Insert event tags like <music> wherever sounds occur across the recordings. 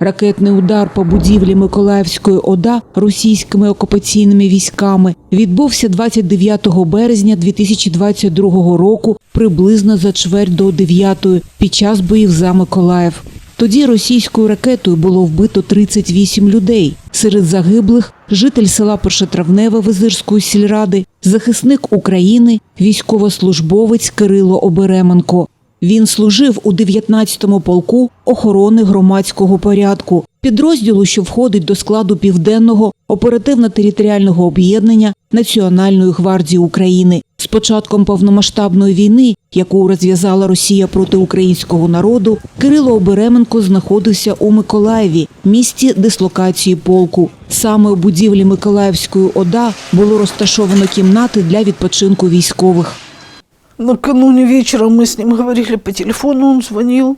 Ракетний удар по будівлі Миколаївської ОДА російськими окупаційними військами відбувся 29 березня 2022 року приблизно за чверть до 9 під час боїв за Миколаїв. Тоді російською ракетою було вбито 38 людей. Серед загиблих житель села Першотравневе Визирської сільради, захисник України, військовослужбовець Кирило Обеременко. Він служив у 19-му полку охорони громадського порядку, підрозділу, що входить до складу південного оперативно-територіального об'єднання Національної гвардії України. З початком повномасштабної війни, яку розв'язала Росія проти українського народу, Кирило Обеременко знаходився у Миколаєві, місті дислокації полку. Саме у будівлі Миколаївської ОДА було розташовано кімнати для відпочинку військових. Накануне вечером мы с ним говорили по телефону, он звонил.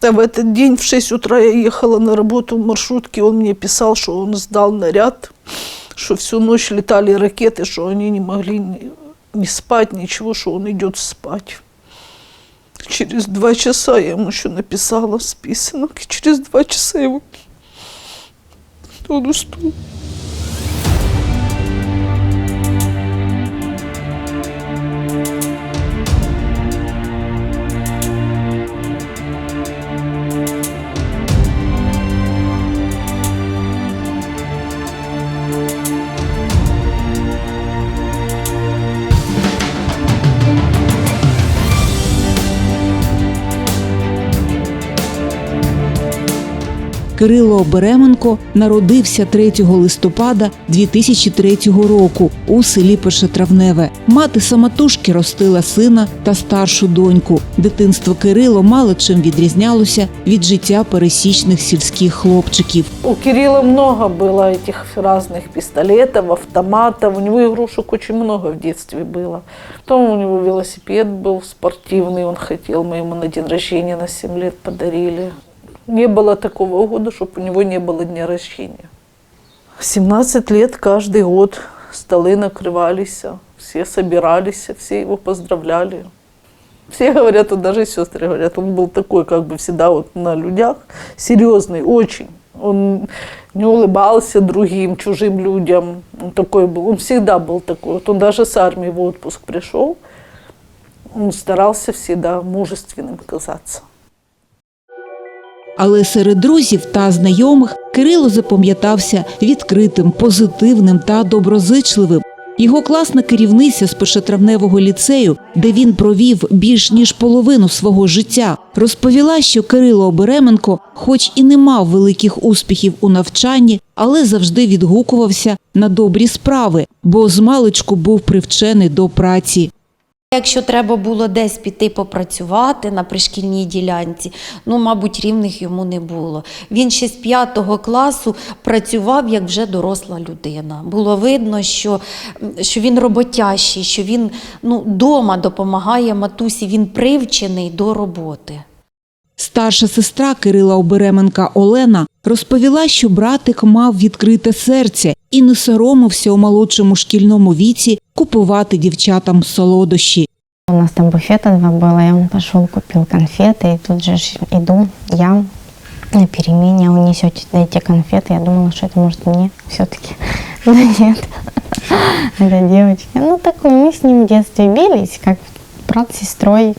А в этот день в 6 утра я ехала на работу в маршрутке, он мне писал, что он сдал наряд, что всю ночь летали ракеты, что они не могли ни, ни спать, ничего, что он идет спать. Через два часа я ему еще написала списанок, и через два часа его он уснул. Кирило Обеременко народився 3 листопада 2003 року у селі Першотравневе. Мати самотужки ростила сина та старшу доньку. Дитинство Кирило мало чим відрізнялося від життя пересічних сільських хлопчиків. У Кирилла много было этих разных пистолетов, автоматов. У него игрушек очень много в детстве было. Потом у него велосипед был спортивный, он хотел, мы ему на день рождения на 7 лет подарили. Не было такого года, чтобы у него не было дня рождения. 17 лет каждый год столы накрывались, все собирались, все его поздравляли. Все говорят, вот даже сестры говорят, он был такой, как бы всегда вот на людях, серьезный, очень. Он не улыбался другим, чужим людям. Он такой был, он всегда был такой. Вот он даже с армии в отпуск пришел, он старался всегда мужественным казаться. Але серед друзів та знайомих Кирило запам'ятався відкритим, позитивним та доброзичливим. Його класна керівниця з першотравневого ліцею, де він провів більш ніж половину свого життя, розповіла, що Кирило Обеременко, хоч і не мав великих успіхів у навчанні, але завжди відгукувався на добрі справи, бо змалечку був привчений до праці. Якщо треба було десь піти попрацювати на пришкільній ділянці, ну, мабуть, рівних йому не було. Він ще з п'ятого класу працював як вже доросла людина. Було видно, що, що він роботящий, що він ну, дома допомагає матусі, він привчений до роботи. Старша сестра Кирила Обеременка Олена розповіла, що братик мав відкрите серце і не соромився у молодшому шкільному віці купувати дівчатам солодощі. У нас там буфета два было, и он пошел, купил конфеты, и тут же ж иду я на перемене, а он несет эти конфеты, я думала, что это может мне все-таки. Но нет, <laughs> <laughs> это девочки. Ну, такой, мы с ним в детстве бились, как брат с сестрой,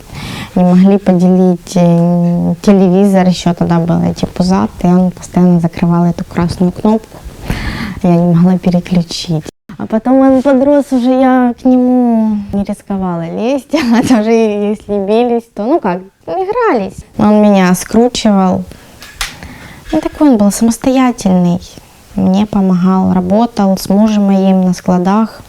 не могли поделить э, телевизор, еще тогда был эти пузатые, он постоянно закрывал эту красную кнопку, я не могла переключить. А потом он подрос уже, я к нему не рисковала лезть, <laughs> а даже если бились, то, ну как, игрались. Он меня скручивал. Ну, такой он был самостоятельный. Мне помогал, работал с мужем моим на складах.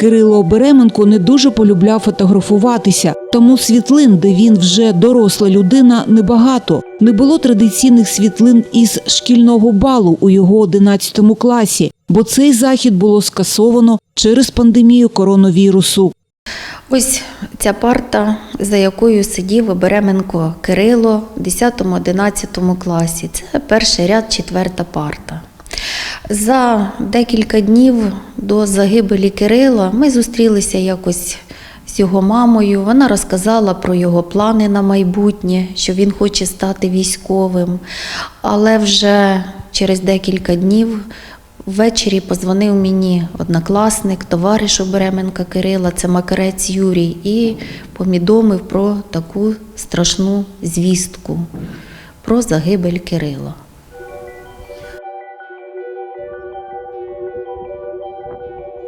Кирило Обеременко не дуже полюбляв фотографуватися, тому світлин, де він вже доросла людина, небагато. Не було традиційних світлин із шкільного балу у його 11 класі, бо цей захід було скасовано через пандемію коронавірусу. Ось ця парта, за якою сидів Беременко Кирило в 10-11 класі. Це перший ряд, четверта парта. За декілька днів до загибелі Кирила ми зустрілися якось з його мамою. Вона розказала про його плани на майбутнє, що він хоче стати військовим. Але вже через декілька днів ввечері позвонив мені однокласник, товариш Обеременка Кирила, це Макарець Юрій, і помідомив про таку страшну звістку про загибель Кирила.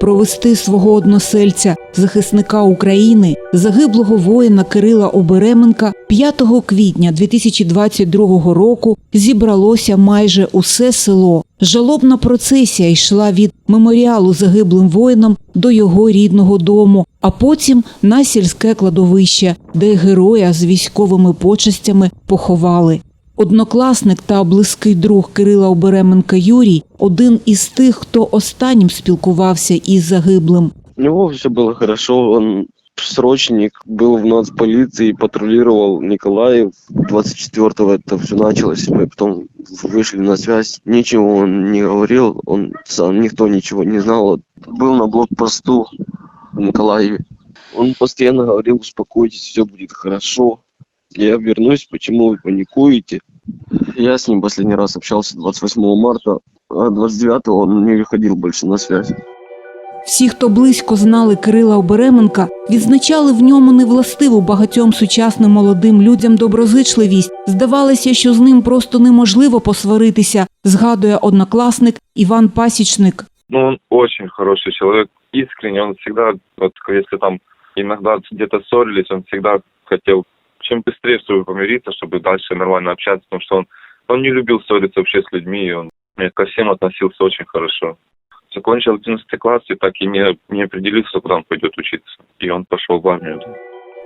Провести свого односельця, захисника України, загиблого воїна Кирила Обеременка 5 квітня 2022 року зібралося майже усе село. Жалобна процесія йшла від меморіалу загиблим воїнам до його рідного дому, а потім на сільське кладовище, де героя з військовими почестями поховали. Однокласник та близький друг Кирила Обеременка Юрій один із тих, хто останнім спілкувався із загиблим. У него все было хорошо, он срочник, был в нацполиции, патрулировал Николаев. 24-го это все началось, мы потом вышли на связь. Ничего он не говорил, он сам, никто ничего не знал. Был на блокпосту в Николаеве. Он постоянно говорил, успокойтесь, все будет хорошо. Я вернусь, почему вы паникуете? Я с ним последний раз общался 28 марта, а 29-го он не выходил больше на связь. Всі, хто близько знали Кирила Обеременка, відзначали в ньому невластиву багатьом сучасним молодим людям доброзичливість. Здавалося, що з ним просто неможливо посваритися, згадує однокласник Іван Пасічник. Ну, он очень хороший человек, искренне, он всегда, вот если там иногда где-то ссорились, он всегда хотел чем быстрее с тобой помириться, чтобы дальше нормально общаться, потому что он, он не любил ссориться вообще с людьми, и он э, ко всем относился очень хорошо. Закончил 11 класс и так и не, не определился, куда он пойдет учиться. И он пошел в армию.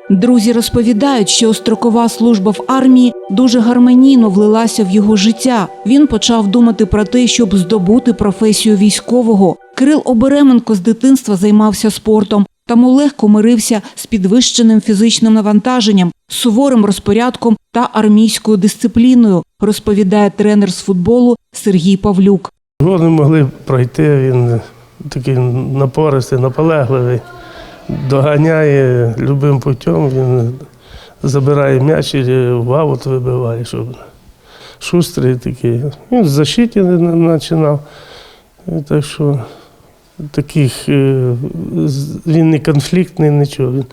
Друзі розповідають, що строкова служба в армії дуже гармонійно влилася в його життя. Він почав думати про те, щоб здобути професію військового. Кирил Обеременко з дитинства займався спортом, тому легко мирився з підвищеним фізичним навантаженням, суворим розпорядком та армійською дисципліною, розповідає тренер з футболу Сергій Павлюк. Його не могли пройти, він такий напористий, наполегливий, доганяє любим путем, він забирає м'яч і в аут вибиває, щоб шустрий такий. Він в защиті не- починав. Так що таких е, він не конфліктний, нічого. Він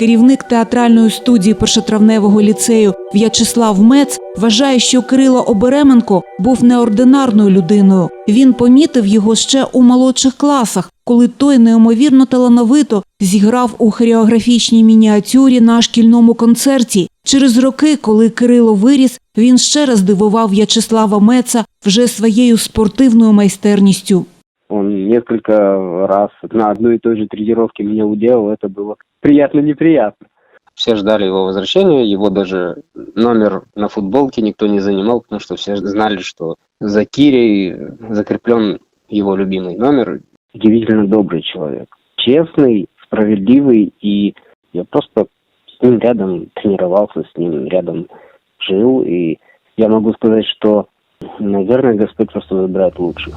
Керівник театральної студії першотравневого ліцею В'ячеслав Мец вважає, що Кирило Обеременко був неординарною людиною. Він помітив його ще у молодших класах, коли той неймовірно талановито зіграв у хореографічній мініатюрі на шкільному концерті. Через роки, коли Кирило виріс, він ще раз дивував В'ячеслава Меца вже своєю спортивною майстерністю. Он несколько раз на одной и той же тренировке меня уделал, это было приятно-неприятно. Все ждали его возвращения, его даже номер на футболке никто не занимал, потому что все знали, что за Кирей закреплен его любимый номер. Удивительно добрый человек. Честный, справедливый, и я просто с ним рядом тренировался, с ним рядом жил, и я могу сказать, что, наверное, Господь просто выбирает лучших.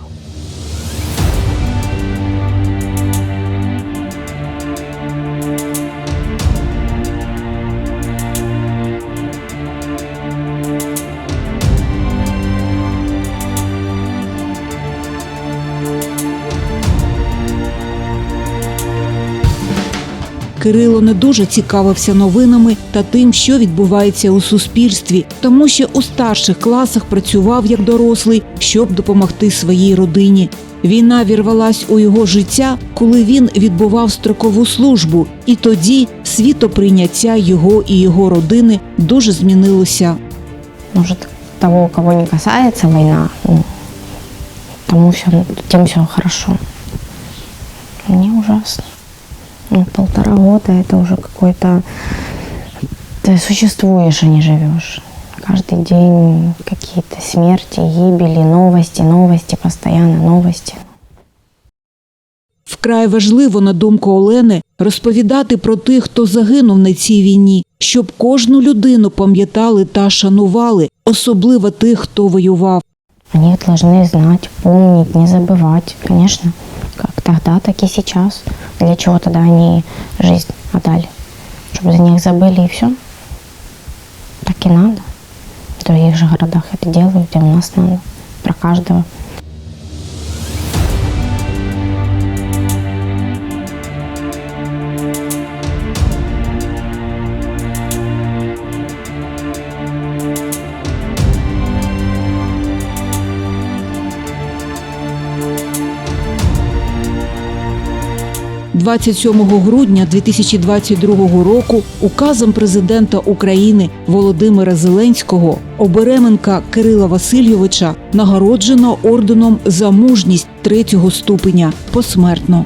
Кирило не дуже цікавився новинами та тим, що відбувається у суспільстві, тому що у старших класах працював як дорослий, щоб допомогти своїй родині. Війна вірвалась у його життя, коли він відбував строкову службу, і тоді світоприйняття його і його родини дуже змінилося. Может, того, кого не касается война, ну, тому все, тем все хорошо. Мне ужасно Ну, полтора года это уже какой-то... Ты существуешь, а не живешь. Каждый день какие-то смерти, гибели, новости, новости, постоянно новости. Вкрай важливо, на думку Олени, розповідати про тих, хто загинув на цій війні, щоб кожну людину пам'ятали та шанували, особливо тих, хто воював. Они должны знать, помнить, не забывать, конечно, Как тогда, так и сейчас. Для чего тогда они жизнь отдали. Чтобы за них забыли и все. Так и надо. В других же городах это делают, и у нас надо. Про каждого. – 27 грудня 2022 року указом президента України Володимира Зеленського Обеременка Кирила Васильовича нагороджено орденом за мужність третього ступеня посмертно.